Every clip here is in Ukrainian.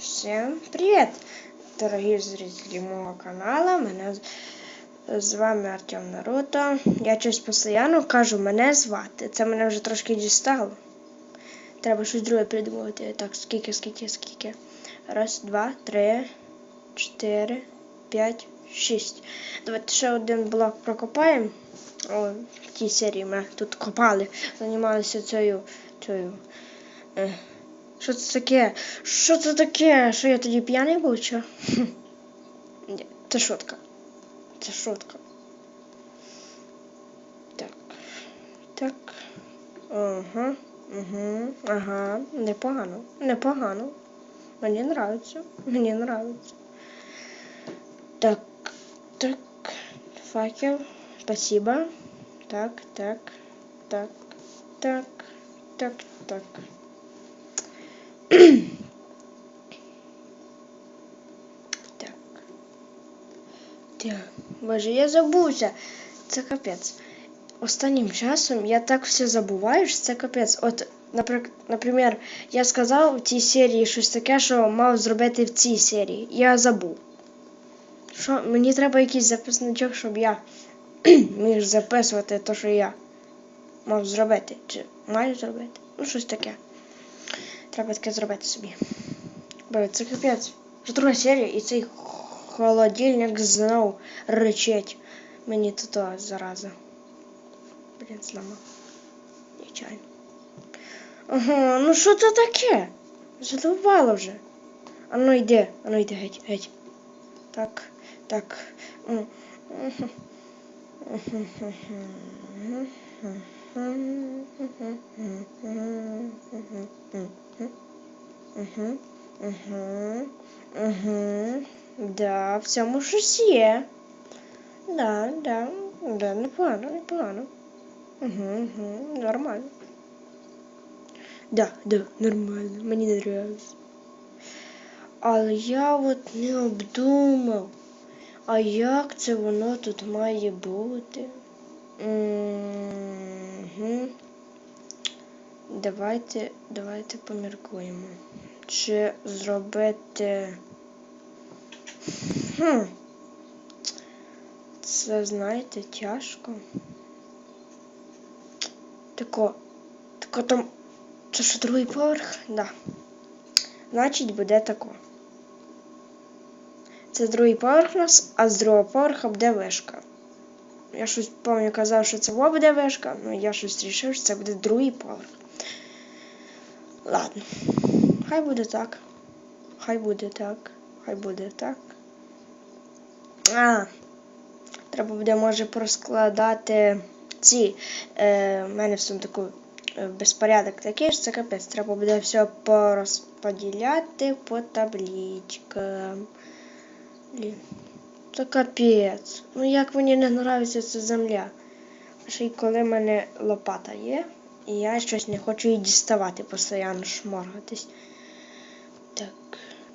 Всем привет, дорогі зрителі мого каналу. Мене з- вами Артем Наруто. Я щось постійно кажу мене звати. Це мене вже трошки дістало. Треба щось друге придумати. Так, скільки, скільки, скільки. Раз, два, три, чотири, п'ять, шість. Давайте ще один блок прокопаємо. О, в тій серії ми тут копали, займалися цією. цією. Що це таке? Що це таке? Що я тоді п'яний був, чи? Ні, це шутка. Це шутка. Так. Так. Ага. Угу. Ага. Непогано. Непогано. Мені нравиться. Мені нравится. Так. Так. Факел. Спасибо. Так. Так. Так. Так, так. Так. Так. Боже, я забувся. Це капець. Останнім часом я так все забуваю, що це капець. От, наприк- наприклад, я сказав в цій серії щось таке, що мав зробити в цій серії. Я забув. Що, мені треба якийсь записничок, щоб я міг записувати те, що я мав зробити. Чи маю зробити? Ну, щось таке. Треба таке зробити собі. Бо це капець. Вже друга серія, і цей холодильник знов речить. Мені то то зараза. Блін, зламав. Нечайно. Ага, ну що це таке? Задовбало вже. А ну йди, а ну йди геть, геть. Так, так. М, мгм. Мгм. Да, в цьому щось. Да, да, да, непогано, непогано. Угу, угу, нормально. Да, да, нормально, мені не нравится. Але я от не обдумав, а як це воно тут має бути? Угу. Давайте, давайте поміркуємо. Чи зробити. Хм. Це, знаєте, тяжко. Тако. Тако там. Це що другий поверх? Да. Значить, буде тако. Це другий поверх у нас, а з другого поверха буде вишка. Я щось пам'ятаю, казав, що це буде вишка, ну я щось рішив, що це буде другий поверх. Ладно. Хай буде так. Хай буде так. Хай буде так. А. Треба буде, може, проскладати ці. Е, в мене в сундуку е, безпорядок такий, що це капець. Треба буде все порозподіляти по табличкам. Блін. Це капець. Ну як мені не подобається ця земля. Ще й коли в мене лопата є, і я щось не хочу її діставати, постійно шморгатись. Так,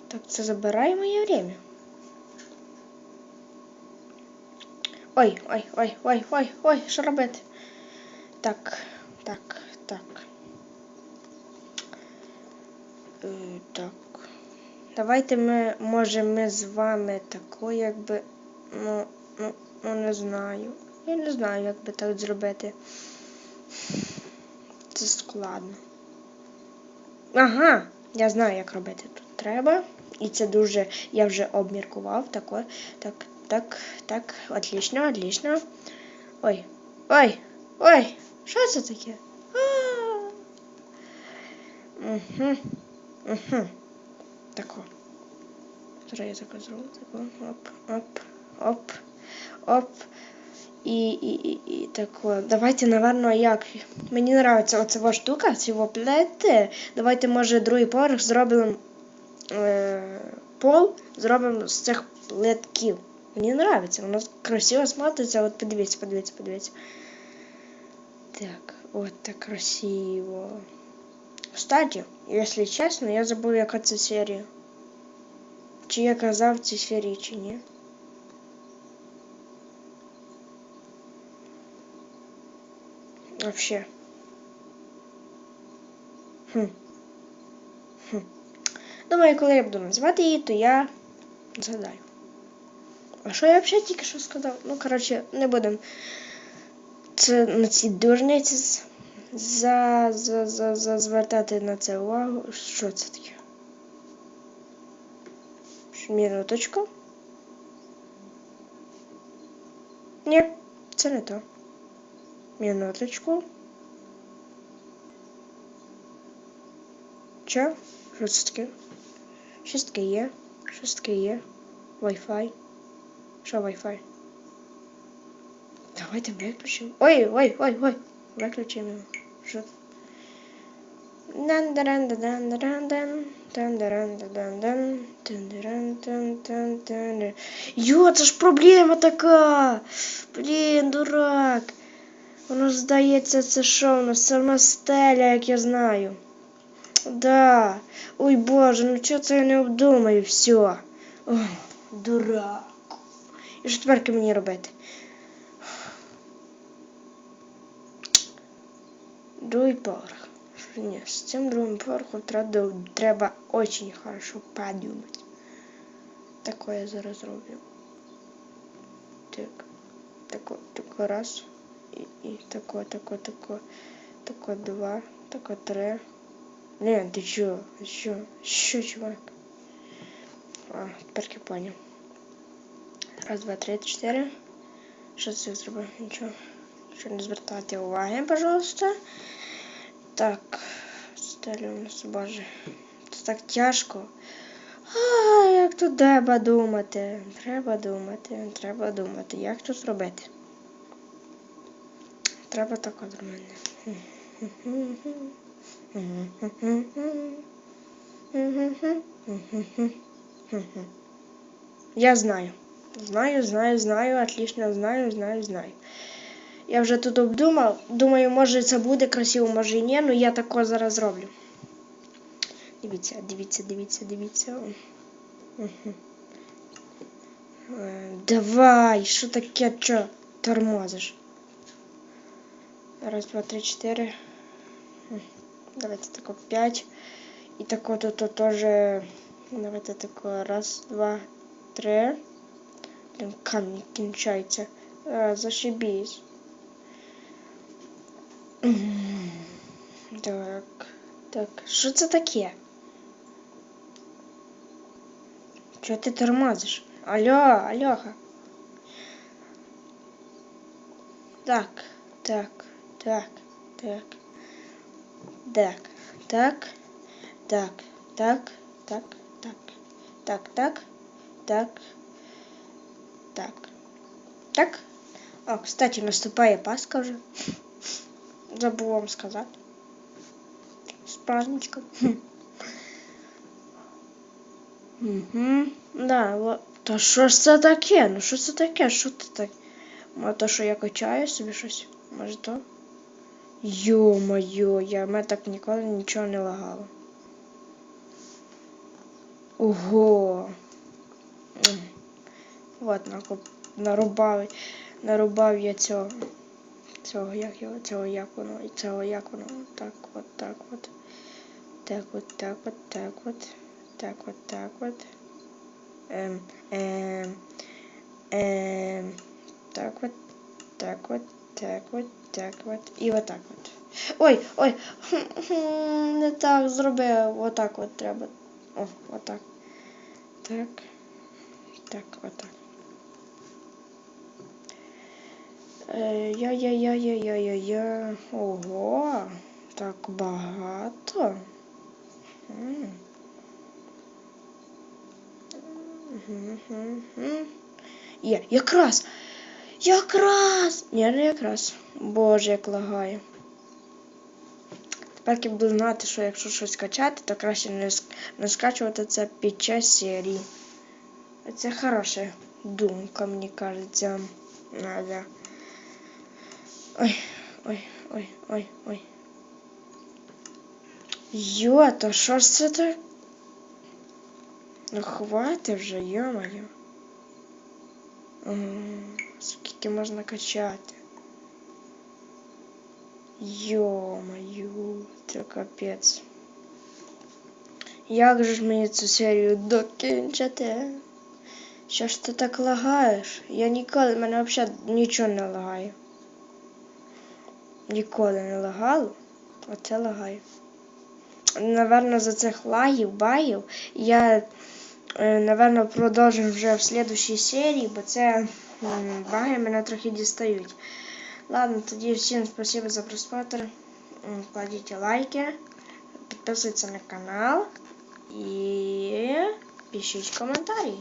так, це забирає моє время. Ой, ой, ой, ой, ой, ой, що робити? Так, так, так. Е, так. Давайте ми, може, ми з вами тако, якби. Ну, ну, ну не знаю. Я не знаю, як би так зробити. Це складно. Ага, я знаю, як робити тут треба. І це дуже. Я вже обміркував. Тако. Так, так, так, отлично, отлично. Ой, ой, ой, що це таке? Угу, угу. Тако. Зараз я тако зроблю. Тако. Оп, оп, оп, оп. І, і, і, і тако. Давайте, напевно, як. Мені подобається оця штука, ці плети. Давайте, може, другий поверх зробимо е, пол, зробимо з цих плитків. Мені подобається, воно красиво смотриться. От подивіться, подивіться, подивіться. Так, от так красиво. Кстати, если чесно, я забув, яка це серія. Чи я казав в цій серії, чи ні. Вообще. Хм. Хм. Думаю, коли я буду називати її, то я згадаю. А що я взагалі тільки що сказав? Ну, коротше, не будемо це на ці дурниці за, за, за, за звертати на це увагу. Що це таке? Що, Минуточку. Ні, це не то. Минуточку. Що? Що це таке? Щось таке є. Щось таке є. Wi-Fi. Що Wi-Fi? Давайте виключимо. Ой, ой, ой, ой. Виключимо. Що? Дан-дан-дан-дан-дан-дан. Дан-дан-дан-дан-дан. Дан-дан-дан-дан-дан. Йо, це ж проблема така. Блін, дурак. Воно здається, це що у нас сама стеля, як я знаю. Да. Ой боже, ну чого це я не обдумаю все. Ой, дурак. Тепер мені робити? Другий поверх. Ні, з цим другим поверхом треба, треба очень хорошо подумати. Таке я зараз зроблю. Так. Тако, тако раз. І, і тако, тако, тако. Тако два. Тако три. Не, ти чо? Що? Що, чувак? А, тепер я поняв. Раз, два, три, чотири. Що це зробив? Нічого. Нічого не звертайте уваги, пожалуйста. Так, стелі у нас, боже. Це так тяжко. А, як тут треба думати? Треба думати, треба думати. Як тут зробити? Треба так от зробити. Я знаю. Знаю, знаю, знаю, отлично знаю, знаю, знаю. Я вже тут обдумав. Думаю, може це буде красиво, може і ні, але я тако зараз зроблю. Дивіться, дивіться, дивіться, дивіться. Е, Давай, що таке, що тормозиш? Раз, два, три, чотири. Давайте тако п'ять. І тако тут теж. Давайте тако раз, два, три. Блін, камінь кінчається. А, зашибісь. М, Так. Так. Що це таке? Чого ти тормозиш? Алло, Альоха. Так, так, так, так. Так, так, так, так, так, так, так, так, так, так, так. О, кстати, наступає Пасха вже. Забув вам сказати. З праздничком. Угу. Да, вот. Та що ж це таке? Ну що це таке? Що це таке? Може то, що я качаю собі щось? Може то? Йо-моє, я мене так ніколи нічого не лагало. Ого. Накоп... нарубав, нарубав я цього. Цього, як його, цього як воно, і цього як воно. Так от, так от. Так от, так от, так от. Так от, так от. Ем, ем, ем, так от, так от, так от, так от. І отак от. Ой, ой, не так зробив. Отак от треба. О, отак. Так. Так, отак. Е, Я-я-я-я-я-я-я. Ого, так багато. Є, якраз. Якраз. Ні, не якраз. Боже, як лагає. Тепер я буду знати, що якщо щось качати, то краще не, не скачувати це під час серії. Це хороша думка, мені кажеться. Надо. Ой, ой, ой, ой, ой. Йо, то що ж це так? Ну хватить вже, йо-моє. Скільки можна качати? Йо-моє, це капець. Як же ж мені цю серію докінчити? Що ж ти так лагаєш? Я ніколи, мене взагалі нічого не лагає. Ніколи не лагало, а це лагає. Наверно, за цих лагів, багів я, е, наверно, продовжу вже в слідущій серії, бо це баги мене трохи дістають. Ладно, тоді всім спасибо за просмотр. Кладіть лайки, підписуйтесь на канал і пишіть коментарі.